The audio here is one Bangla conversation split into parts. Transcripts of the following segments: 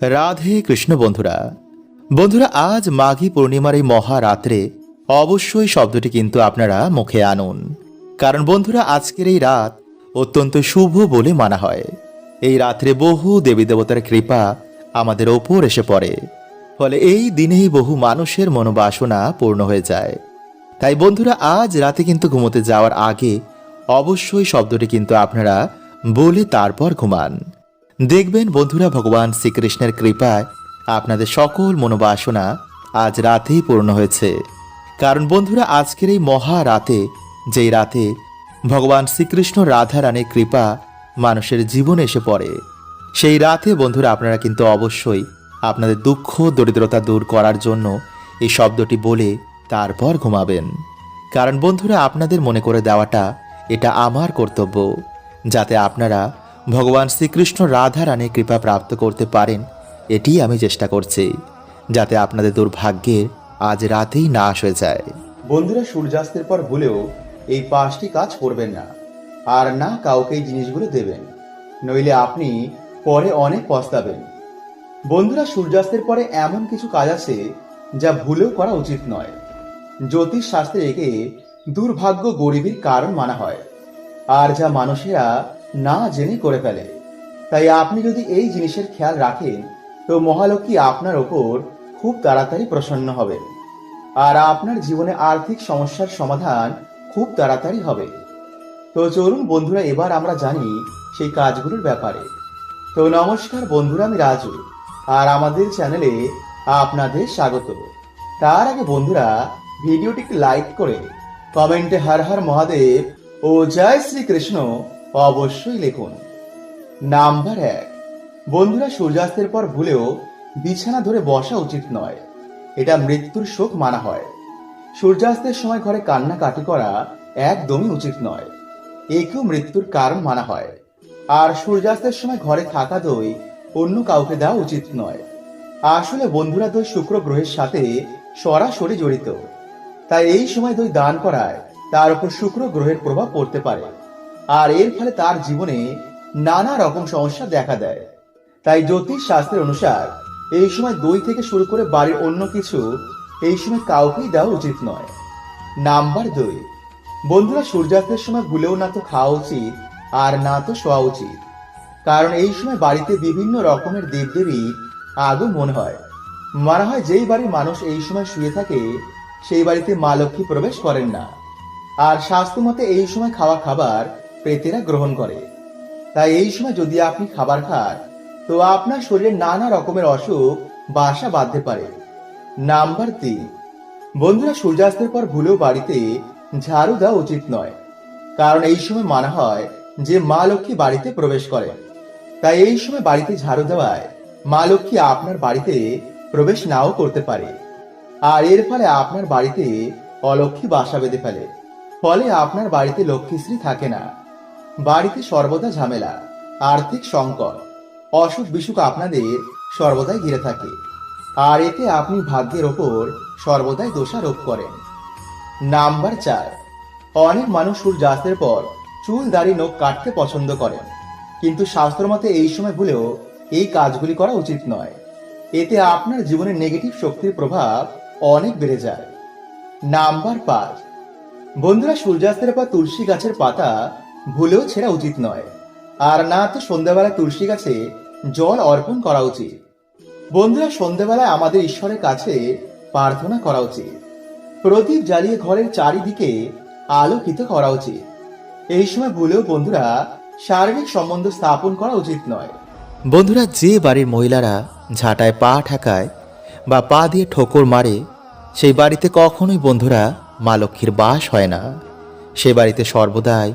রাধে কৃষ্ণ বন্ধুরা বন্ধুরা আজ মাঘী পূর্ণিমার এই মহারাত্রে অবশ্যই শব্দটি কিন্তু আপনারা মুখে আনুন। কারণ বন্ধুরা আজকের এই রাত অত্যন্ত শুভ বলে মানা হয়। এই রাত্রে বহু দেবী দেবতার কৃপা আমাদের ওপর এসে পড়ে। ফলে এই দিনেই বহু মানুষের মনোবাসনা পূর্ণ হয়ে যায়। তাই বন্ধুরা আজ রাতে কিন্তু ঘুমোতে যাওয়ার আগে অবশ্যই শব্দটি কিন্তু আপনারা বলে তারপর ঘুমান। দেখবেন বন্ধুরা ভগবান শ্রীকৃষ্ণের কৃপায় আপনাদের সকল মনোবাসনা আজ রাতেই পূর্ণ হয়েছে। কারণ বন্ধুরা আজকের এই মহা রাতে যেই রাতে ভগবান শ্রীকৃষ্ণ রাধা রানীর কৃপা মানুষের জীবনে এসে পড়ে, সেই রাতে বন্ধুরা আপনারা কিন্তু অবশ্যই আপনাদের দুঃখ, দরিদ্রতা দূর করার জন্য এই শব্দটি বলে তারপর ঘুমাবেন। কারণ বন্ধুরা আপনাদের মনে করে দেওয়াটা এটা আমার কর্তব্য, যাতে আপনারা ভগবান শ্রীকৃষ্ণ রাধা রানীর কৃপা প্রাপ্ত করতে পারেন এটি আমি চেষ্টা করছি, যাতে আপনাদের দুর্ভাগ্যের আজ রাতেই নাশ হয়ে যায়। বন্ধুরা, সূর্যাস্তের পর ভুলেও এই পাঁচটি কাজ করবেন না, আর না কাউকে এই জিনিসগুলো দেবেন, নইলে আপনি পরে অনেক পস্তাবেন। বন্ধুরা, সূর্যাস্তের পরে এমন কিছু কাজ আছে যা ভুলেও করা উচিত নয়। জ্যোতিষ শাস্ত্রে একে দুর্ভাগ্য গরিবীর কারণ মানা হয়, আর যা মানুষেরা না জেনে করে ফেলে। তাই আপনি যদি এই জিনিসের খেয়াল রাখেন, তো মহালক্ষ্মী আপনার ওপর খুব তাড়াতাড়ি প্রসন্ন হবে। আর আপনার জীবনে আর্থিক সমস্যার সমাধান খুব তাড়াতাড়ি হবে। তো চলুন বন্ধুরা, এবার আমরা জানি সেই কাজগুলোর ব্যাপারে। তো নমস্কার বন্ধুরা, আমি রাজু, আর আমাদের চ্যানেলে আপনাদের স্বাগত। তার আগে বন্ধুরা, ভিডিওটিকে লাইক করে কমেন্টে হর হর মহাদেব ও জয় শ্রীকৃষ্ণ অবশ্যই লিখুন। নাম্বার এক। বন্ধুরা, সূর্যাস্তের পর ভুলেও বিছানা ধরে বসা উচিত নয়। এটা মৃত্যুর শোক মানা হয়। সূর্যাস্তের সময় ঘরে কান্নাকাটি করা একদমই উচিত নয়। একেও মৃত্যুর কারণ মানা হয়। আর সূর্যাস্তের সময় ঘরে থাকা দই অন্য কাউকে দেওয়া উচিত নয়। আসলে বন্ধুরা, দই শুক্র গ্রহের সাথে সরাসরি জড়িত। তাই এই সময় দই দান করায় তার উপর শুক্র গ্রহের প্রভাব পড়তে পারে। আর এর ফলে তার জীবনে নানা রকম সমস্যা দেখা দেয়। তাই জ্যোতিষ শাস্ত্রের অনুসার এই সময় দই থেকে শুরু করে বাড়ির অন্য কিছু এই সময় কাউকেই দেওয়া উচিত নয়। নাম্বার দুই, বন্ধুরা সূর্যাস্তের সময় ভুলেও না তো খাওয়া উচিত আর না তো শোয়া উচিত। কারণ এই সময় বাড়িতে বিভিন্ন রকমের দেবদেবী আগমন হয়। মানা হয় যেই বাড়ির মানুষ এই সময় শুয়ে থাকে, সেই বাড়িতে মা লক্ষ্মী প্রবেশ করেন না। আর স্বাস্থ্য মতে এই সময় খাওয়া খাবার প্রেতেরা গ্রহণ করে। তাই এই সময় যদি আপনি খাবার খান, তো আপনার শরীরে নানা রকমের অসুখ, বাসা বাঁধতে পারে। নাম্বার তিন, বন্ধুরা সূর্যাস্তের পর ভুলেও বাড়িতে ঝাড়ু দেওয়া উচিত নয়। কারণ এই সময় মানা হয় যে মা লক্ষ্মী বাড়িতে প্রবেশ করে তাই এই সময় বাড়িতে ঝাড়ু দেওয়ায় মা লক্ষ্মী আপনার বাড়িতে প্রবেশ নাও করতে পারে। আর এর ফলে আপনার বাড়িতে অলক্ষ্মী বাসা বেঁধে ফেলে। ফলে আপনার বাড়িতে লক্ষ্মীশ্রী থাকে না। বাড়িতে সর্বদা ঝামেলা, আর্থিক সংকট, অসুখ বিসুখ আপনাদের সর্বদাই ঘিরে থাকে। আর এতে আপনি ভাগ্যের ওপর সর্বদাই দোষারোপ করেন। নাম্বার চার, অনেক মানুষ সূর্যাস্তের পর চুল, দাড়ি, নখ কাটতে পছন্দ করেন। কিন্তু শাস্ত্র মতে এই সময় ভুলেও এই কাজগুলি করা উচিত নয়। এতে আপনার জীবনে নেগেটিভ শক্তির প্রভাব অনেক বেড়ে যায়। নাম্বার পাঁচ, বন্ধুরা, সূর্যাস্তের পর তুলসী গাছের পাতা ভুলেও ছেঁড়া উচিত নয়। আর না তো সন্ধ্যাবেলা তুলসী গাছে জল অর্পণ করা উচিত। বন্ধুরা, সন্ধ্যাবেলায় আমাদের ঈশ্বরের কাছে প্রার্থনা করা উচিত। প্রদীপ জ্বালিয়ে ঘরের চারিদিকে আলোকিত করা উচিত। এই সময় ভুলেও বন্ধুরা শারীরিক সম্বন্ধ স্থাপন করা উচিত নয়। বন্ধুরা, যে বাড়ির মহিলারা ঝাঁটায় পা ঠাকায় বা পা দিয়ে ঠোকর মারে, সেই বাড়িতে কখনোই বন্ধুরা মা লক্ষ্মীর বাস হয় না। সে বাড়িতে সর্বদাই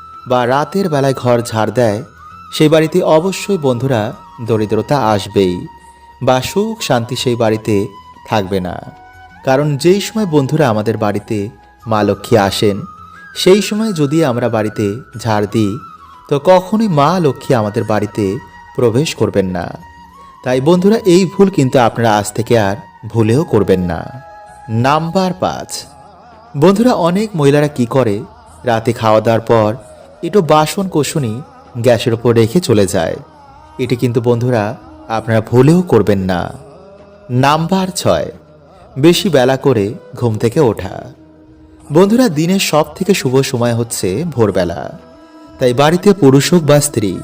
বা রাতের বেলায় ঘর ঝাড় দেয়, সেই বাড়িতে অবশ্যই বন্ধুরা দরিদ্রতা আসবেই বা সুখ শান্তি সেই বাড়িতে থাকবে না। কারণ যেই সময় বন্ধুরা আমাদের বাড়িতে মা লক্ষ্মী আসেন, সেই সময় যদি আমরা বাড়িতে ঝাড় দিই, তো কখনোই মা লক্ষ্মী আমাদের বাড়িতে প্রবেশ করবেন না। তাই বন্ধুরা, এই ভুল কিন্তু আপনারা আজ থেকে আর ভুলেও করবেন না। নাম্বার পাঁচ। বন্ধুরা, অনেক মহিলারা কি করে? রাতে খাওয়া দাওয়ার পর একটু বাসন কোষণই গ্যাসের ওপর রেখে চলে যায়। এটি কিন্তু বন্ধুরা আপনারা ভুলেও করবেন না। নাম্বার ছয়। বেশি বেলা করে ঘুম থেকে ওঠা। বন্ধুরা, দিনের সব থেকে শুভ সময় হচ্ছে ভোরবেলা। তাই বাড়িতে পুরুষ হোক বা স্ত্রী,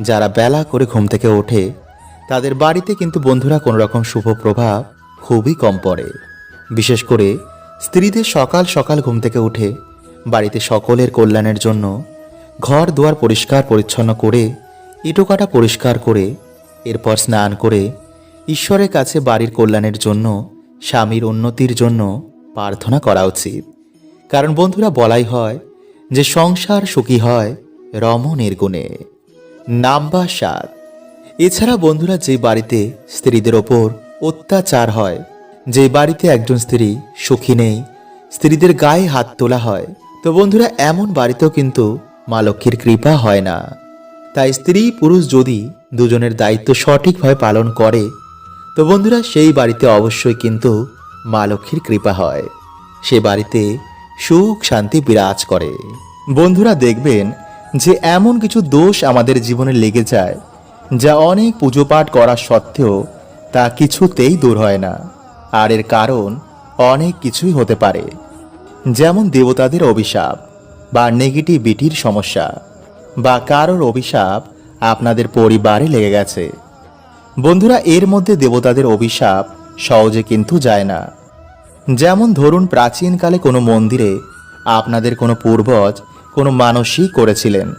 যারা বেলা করে ঘুম থেকে ওঠে, তাদের বাড়িতে কিন্তু বন্ধুরা কোনো রকম শুভ প্রভাব খুবই কম পড়ে। বিশেষ করে স্ত্রীদের সকাল সকাল ঘুম থেকে উঠে বাড়িতে সকলের কল্যাণের জন্য ঘর দুয়ার পরিষ্কার পরিচ্ছন্ন করে, ইটোকাটা পরিষ্কার করে, এরপর স্নান করে, ঈশ্বরের কাছে বাড়ির কল্যাণের জন্য, স্বামীর উন্নতির জন্য প্রার্থনা করা উচিত। কারণ বন্ধুরা, বলাই হয় যে সংসার সুখী হয় রমণের গুণে নাম্বার সাত। এছাড়া বন্ধুরা, যে বাড়িতে স্ত্রীদের ওপর অত্যাচার হয়, যে বাড়িতে একজন স্ত্রী সুখী নেই, স্ত্রীদের গায়ে হাত তোলা হয়, তো বন্ধুরা, এমন বাড়িতেও কিন্তু মা লক্ষ্মীর কৃপা হয় না। তাই স্ত্রী পুরুষ যদি দুজনের দায়িত্ব সঠিকভাবে পালন করে, তো বন্ধুরা সেই বাড়িতে অবশ্যই কিন্তু মা লক্ষ্মীর কৃপা হয়। সে বাড়িতে সুখ, শান্তি বিরাজ করে। বন্ধুরা দেখবেন যে এমন কিছু দোষ আমাদের জীবনে লেগে যায়, যা অনেক পুজো পাঠ করা সত্ত্বেও তা কিছুতেই দূর হয় না। আর এর কারণ অনেক কিছুই হতে পারে। যেমন দেবতাদের অভিশাপ বা নেগেটিভিটির সমস্যা বা কারোর অভিশাপ আপনাদের পরিবারে লেগে গেছে। বন্ধুরা, এর মধ্যে দেবতাদের অভিশাপ সহজে কিন্তু যায় না। যেমন ধরুন, প্রাচীনকালে কোনো মন্দিরে আপনাদের কোনো পূর্বজ কোনো মানসই করেছিলেন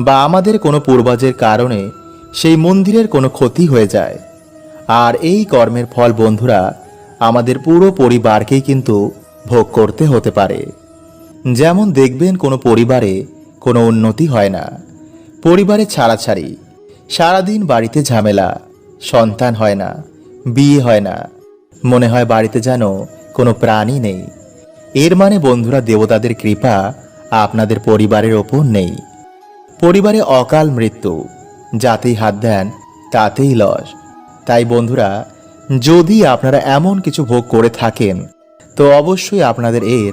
বা আমাদের কোনো পূর্বজের কারণে সেই মন্দিরের কোনো ক্ষতি হয়ে যায়। আর এই কর্মের ফল বন্ধুরা, আমাদের পুরো পরিবারকেই কিন্তু ভোগ করতে হতে পারে। যেমন দেখবেন কোনো পরিবারে কোনো উন্নতি হয় না। পরিবারে ছাড়াছাড়ি, সারাদিন বাড়িতে ঝামেলা, সন্তান হয় না, বিয়ে হয় না, মনে হয় বাড়িতে যেন কোনো প্রাণী নেই। এর মানে বন্ধুরা দেবতাদের কৃপা আপনাদের পরিবারের ওপর নেই। পরিবারে অকাল মৃত্যু, যাতেই হাত দেন, তাতেই লস। তাই বন্ধুরা, যদি আপনারা এমন কিছু ভোগ করে থাকেন, তো অবশ্যই আপনাদের এর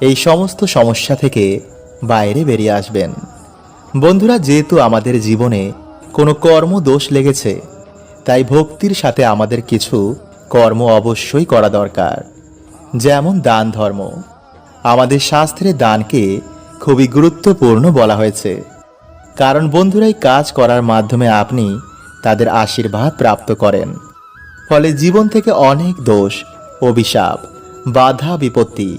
এই সমস্ত সমস্যা থেকে বাইরে বেরিয়ে আসবেন। বন্ধুরা, যেহেতু আমাদের জীবনে কোনো কর্ম দোষ লেগেছে, তাই ভক্তির সাথে আমাদের কিছু কর্ম অবশ্যই করা দরকার। যেমন দান ধর্ম। আমাদের শাস্ত্রে দানকে খুবই গুরুত্বপূর্ণ বলা হয়েছে। কারণ বন্ধুরাই কাজ করার মাধ্যমে আপনি তাদের আশীর্বাদ প্রাপ্ত করেন। ফলে জীবন থেকে অনেক দোষ, অভিশাপ, বাধা বিপত্তি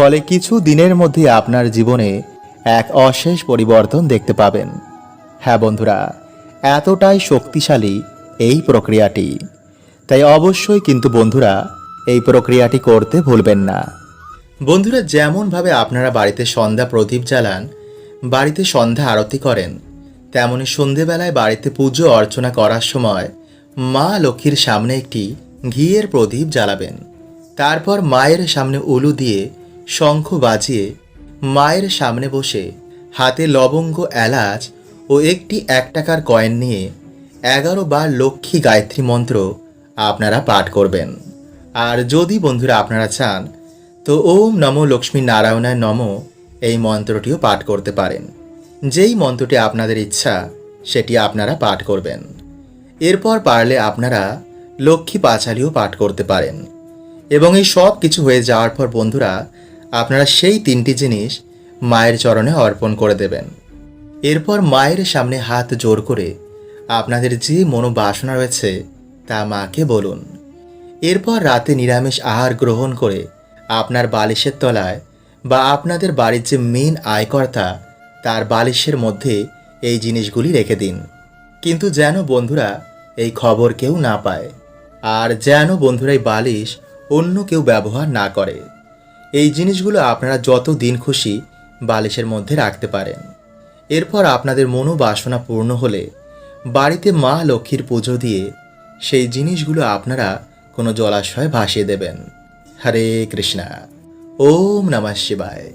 ফলে কিছু দিনের মধ্যে আপনার জীবনে এক অশেষ পরিবর্তন দেখতে পাবেন। হ্যাঁ বন্ধুরা, এতটাই শক্তিশালী এই প্রক্রিয়াটি। তাই অবশ্যই কিন্তু বন্ধুরা, এই প্রক্রিয়াটি করতে ভুলবেন না। বন্ধুরা, যেমনভাবে আপনারা বাড়িতে সন্ধ্যা প্রদীপ জ্বালান, বাড়িতে সন্ধ্যা আরতি করেন, তেমনি সন্ধেবেলায় বাড়িতে পুজো অর্চনা করার সময় মা লক্ষ্মীর সামনে একটি ঘিয়ের প্রদীপ জ্বালাবেন। তারপর মায়ের সামনে উলু দিয়ে শঙ্খ বাজিয়ে মায়ের সামনে বসে হাতে লবঙ্গ, এলাচ ও একটি এক টাকার কয়েন নিয়ে এগারো বার লক্ষ্মী গায়ত্রী মন্ত্র আপনারা পাঠ করবেন। আর যদি বন্ধুরা আপনারা চান, তো ওম নমো লক্ষ্মী নারায়ণায় নম এই মন্ত্রটিও পাঠ করতে পারেন। যেই মন্ত্রটি আপনাদের ইচ্ছা, সেটি আপনারা পাঠ করবেন। এরপর পারলে আপনারা লক্ষ্মী পাঁচালিও পাঠ করতে পারেন। এবং এই সব কিছু হয়ে যাওয়ার পর বন্ধুরা আপনারা সেই তিনটি জিনিস মায়ের চরণে অর্পণ করে দেবেন। এরপর মায়ের সামনে হাত জোর করে আপনাদের যে মনোবাসনা রয়েছে তা মাকে বলুন। এরপর রাতে নিরামিষ আহার গ্রহণ করে আপনার বালিশের তলায় বা আপনাদের বাড়ির যে মেন আয়কর্তা, তার বালিশের মধ্যে এই জিনিসগুলি রেখে দিন। কিন্তু যেন বন্ধুরা এই খবর কেউ না পায়, আর যেন বন্ধুরা এই বালিশ অন্য কেউ ব্যবহার না করে। এই জিনিসগুলো আপনারা যত দিন খুশি বালিশের মধ্যে রাখতে পারেন। এরপর আপনাদের মনোবাসনা পূর্ণ হলে বাড়িতে মা লক্ষ্মীর পুজো দিয়ে সেই জিনিসগুলো আপনারা কোনো জলাশয়ে ভাসিয়ে দেবেন। হরে কৃষ্ণা। ওম নমঃ শিবায়।